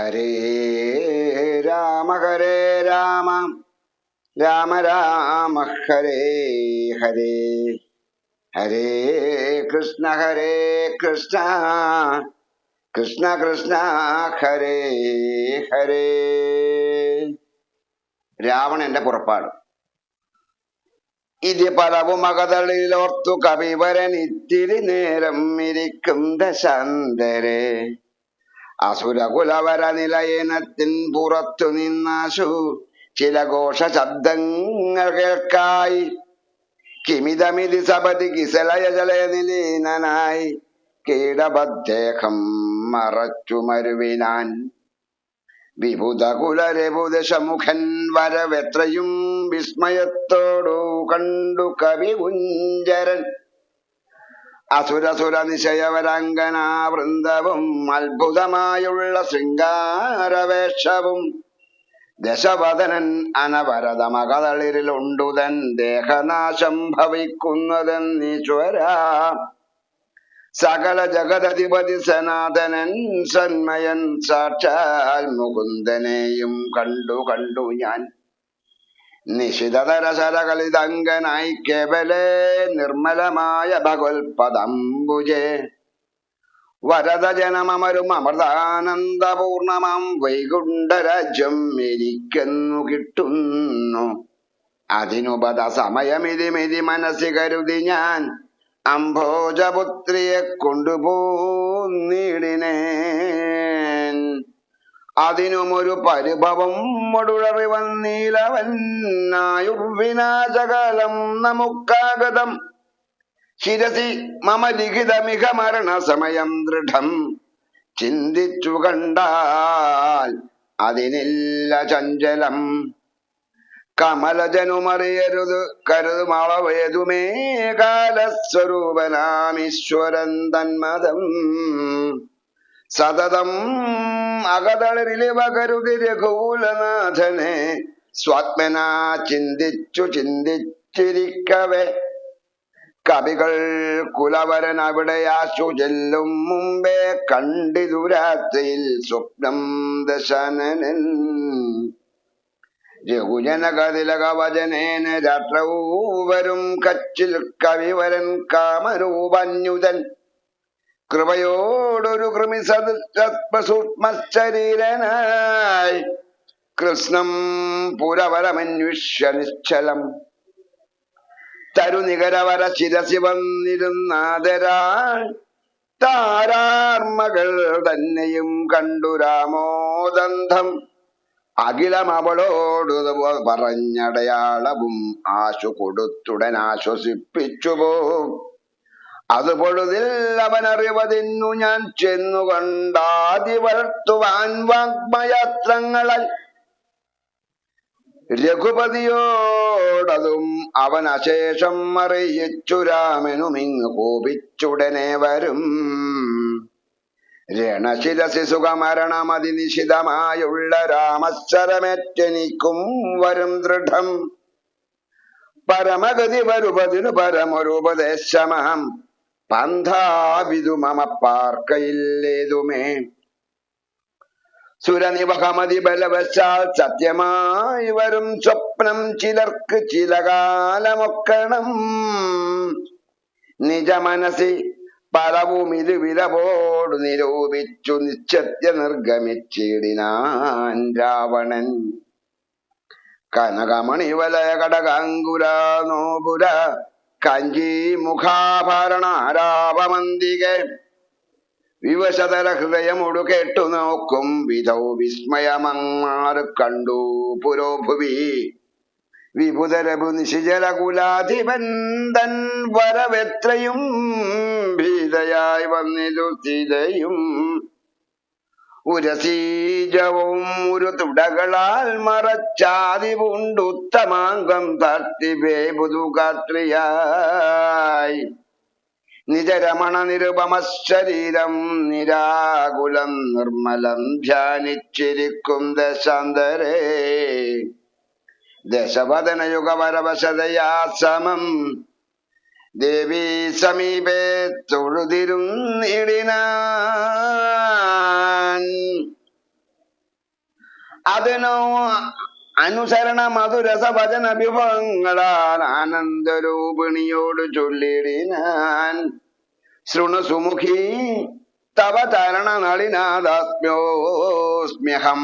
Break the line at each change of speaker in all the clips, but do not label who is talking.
ഹരേ രാമ ഹരേ രാമ. രാമ രാമ ഹരേ ഹരേ. ഹരേ കൃഷ്ണ ഹരേ കൃഷ്ണ. കൃഷ്ണ കൃഷ്ണ ഹരേ ഹരേ. രാവണന്റെ പുറപ്പാട്. ഇത് പലവും അകതളിലോർത്തു കവിവരൻ ഇത്തിരി നേരം ഇരിക്കും ദശാന്തരെ. അസുരകുലവര നിലയനത്തിൻ പുറത്തു നിന്നാശു. ചില ഘോഷ ശബ്ദങ്ങൾ കേൾക്കായി. കിമിതമിതി സപതി കിസലയ ജലയ നിലീനനായി കീടബദ്ദേഹം മറച്ചു മരുവിനാൻ വിഭുത കുലരബുദശമുഖൻ വരവെത്രയും വിസ്മയത്തോടു കണ്ടു കവി കുഞ്ചരൻ. അസുരസുര നിശയവരംഗന വൃന്ദവും അത്ഭുതമായുള്ള ശൃംഗാരവേഷവും ദശവദനൻ അനവരതമകതളിരിലുണ്ടുതൻ ദേഹനാശം ഭവിക്കുന്നതെന്നീശ്വര സകല ജഗതധിപതി സനാതനൻ സന്മയൻ സാക്ഷാൽ മുകുന്ദനെയും കണ്ടു കണ്ടു ഞാൻ. നിശിതതര ശരകളിതങ്കനായി കേവലേ നിർമ്മലമായ ഭഗവത്പദംബുജേ. വരദജനമരും അമൃതാനന്ദപൂർണമാം വൈകുണ്ഠരാജ്യം എനിക്കെന്നു കിട്ടുന്നു. അതിനുപത സമയമിതിമിതി മനസ്സി കരുതി ഞാൻ അംഭോജപുത്രിയെ കൊണ്ടുപോന്നിടിനേൻ. അതിനുമൊരു പരിഭവം മൊടുളറി വന്നീലവന്നായുർവിനാശകാലം നമുക്കാഗതം. ശിരസി മമ ലിഖിതമിക മരണ സമയം ദൃഢം. ചിന്തിച്ചു കണ്ടാൽ അതിനില്ല ചഞ്ചലം. കമലജനുമറിയരുത് കരുതുമളവേതുമേ കാലസ്വരൂപനാമീശ്വരൻ തന്മതം. സതതം അകതളരിലിവ കരുതി രഘുകുലനാഥനെ സ്വാത്മന ചിന്തിച്ചു ചിന്തിച്ചിരിക്കവേ. കവികൾ കുലവരൻ അവിടെയാശു ചെല്ലും മുമ്പേ കണ്ടിതു രാത്രിയിൽ സ്വപ്നം ദശനൻ രഘുജനകതിലകവചനേന രാത്രവും കച്ചിൽ കവിവരൻ കാമരൂപന്യുതൻ. കൃപയോടൊരു കൃമി സൂക്ഷ്മശരീരനായി കൃഷ്ണം പുരവരമന്വിഷ്യ നിശ്ചലം. തരുനികരവര ശിരസി വന്നിരുന്നാദരാൾ താരാർമകൾ തന്നെയും കണ്ടു രാമോദന്ധം. അഖിലം പറഞ്ഞടയാളവും ആശു കൊടുത്തുടൻ ആശ്വസിപ്പിച്ചു അത് അവൻ അവനറിവതിന്നു ഞാൻ ചെന്നു കണ്ടാതി വളർത്തുവാൻ വാഗ്മയാത്രങ്ങളാൽ. രഘുപതിയോടതും അവൻ അശേഷം അറിയിച്ചു രാമനുമിങ് കോപിച്ചുടനെ വരും. രണശിരസി സുഖമരണമതി നിശിതമായുള്ള രാമശ്ചരമേറ്റനിക്കും വരും ദൃഢം. പരമഗതി വരുപതിനു പരമൊരുപദേശമഹം. പന്ഥാവിതു മമ പാർക്കയില്ലേതുമേ. സുരനിവഹമതി ബലവശാൽ സത്യമായി വരും സ്വപ്നം ചിലർക്ക് ചില കാലമൊക്കണം നിജ മനസ്സിൽ പലവും ഇത് വിലപോട് നിരൂപിച്ചു നിശ്ചത്യ നിർഗമിച്ചിടിനാൻ രാവണൻ. കനകമണിവലയ കടകാങ്കുര നോപുര കഞ്ചി മുഖാഭരണാരാപമന്തികെ വിവശതര ഹൃദയമൊടു കേട്ടു നോക്കും വിധൗ വിസ്മയമങ്ങാറ് കണ്ടു പുരോഭുവി. വിഭുതരഭു നിശിജലകുലാധിപൻ തൻ വരവെത്രയും ഭീതയായി വന്നിതു ഉരസീജവും ഒരു തുടകളാൽ മറച്ചാതി പൂണ്ടുത്തമാങ്കം തട്ടിവേ പുതുകാത്രിയായി നിജരമണ നിരുപമ ശരീരം നിരാകുലം നിർമ്മലം ധ്യാനിച്ചിരിക്കും ദശാന്തരേ. ദശവദനയുഗവരവശതയാ സമം ദേവീ സമീപേ തൊഴുതിരുന്നിടിനാൻ അതിനു അനുസരണ മധുരസ വചന വിഭവങ്ങളാൽ ആനന്ദരൂപിണിയോട് ചൊല്ലിടിനാൻ. ശൃണുസുമുഖി തവ ചരണ നളിനാദാസ്മ്യോസ്മ്യഹം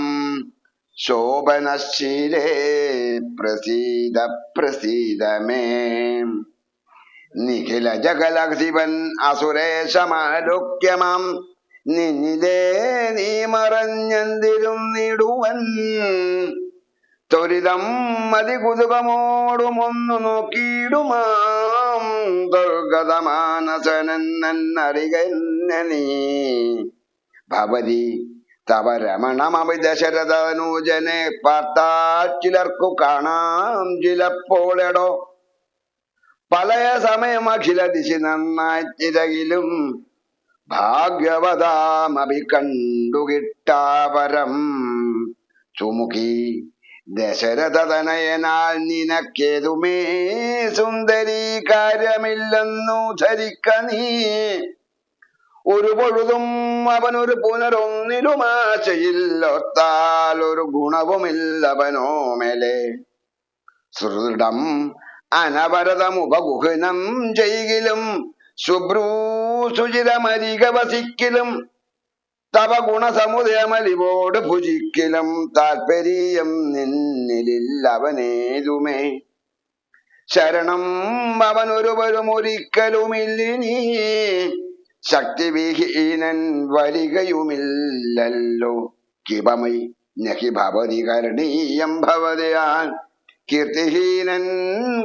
ശോഭനശീലേ പ്രസീത പ്രസീതമേ. നിഖില ജഗലക്ഷിവൻ അസുരേശമാലോക്യമാം നിന്നിലേ നീ മറഞ്ഞെന്തിലും നീടുവൻ. ത്വരിതം മതി കുതുകമോടുമൊന്നു നോക്കിയിടുമാം. ദുർഗതമാനസനെന്നറികന്നെ നീ ഭവതി തവ രമണമഭി ദശരഥനൂജനെ പാർത്താൽ ചിലർക്കു കാണാം ചിലപ്പോഴെടോ പലയ സമയം അഖില ദിശി നന്നായി ചിരകിലും ഭാഗ്യവതാമഭി കണ്ടുകിട്ടാപരം. ചുമുഖി ദശരഥതനയനാൽ നിനക്കേതുമേ സുന്ദരി കാര്യമില്ലെന്നു ധരിക്ക നീ. ഒരു പൊഴുതും അവനൊരു പുനരൊന്നിലുമാശയില്ലൊത്താൽ ഒരു ഗുണവുമില്ലവനോ മേലെ. സൃദൃഢം അനവരതമുപഗുഹനം ചെയ്യിലും ശുഭ്രൂ സുചിരമരിക വസിക്കലും തവ ഗുണസമുദയമലിവോട് ഭുജിക്കലും താൽപര്യം നിന്നിലില്ലവനേതുമേ. ശരണം അവനൊരുവരും ഒരിക്കലുമില്ലിനീ. ശക്തിവിഹീനൻ വരികയുമില്ലല്ലോ. കിപമൈ നഹി ഭവതി കരണീയം ഭവതയാൻ കീർത്തിഹീനൻ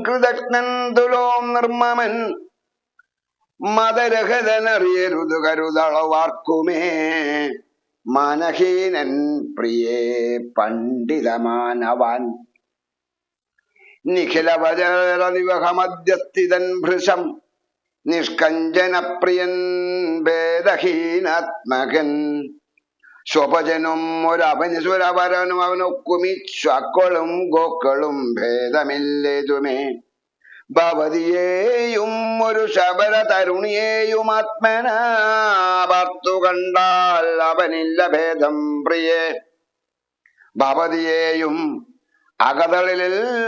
കൃതജ്ഞൻ തുലോം നിർമ്മമൻ. മതരഹതനറിയരുത് കരുതളവാർക്കുമേ. മനഹീനൻ പ്രിയേ പണ്ഡിതമാനവാൻ. നിഖിലവചരനിവഹമധ്യസ്ഥിതൻ ഭൃശം. നിഷ്കഞ്ചനപ്രിയൻ ഭേദഹീനാത്മകൻ സ്വപജനും ഒരപനിസുരവരനും അവനൊക്കുമി. ശ്വാക്കളും ഗോക്കളും ഭേദമില്ലേതുമേ. ഭവതിയെയും ഒരു ശബര തരുണിയേയും ആത്മന ഭർത്തു കണ്ടാൽ അവനില്ല ഭേദം പ്രിയേ. ഭവതിയെയും അകതളിലവനിഹമറന്നിതു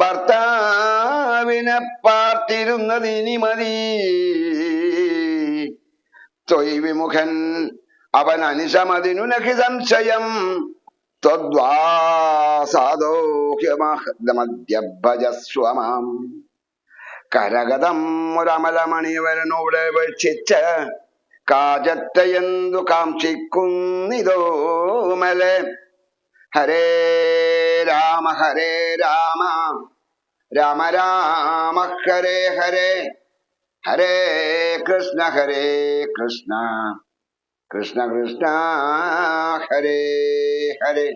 ഭർത്താവിനെ പാർത്തിരുന്നതിനി മതി. തൊയ് വിമുഖൻ അവൻ അനിശമതിനു നഖി സംശയം. ത്വദ്വാസാദോഹ്യമദ്യഭജസ്വമാം കരഗതം ഒരമലമണിവരനോട് വീക്ഷിച്ച് കാജത്തയെന്തു കാക്ഷിക്കുന്നിതോ മലെ. ഹരേ രാമ ഹരേ രാമ. രാമ രാമ ഹരേ ഹരേ. ഹരേ കൃഷ്ണ ഹരേ കൃഷ്ണ. കൃഷ്ണ കൃഷ്ണ ഹരേ ഹരേ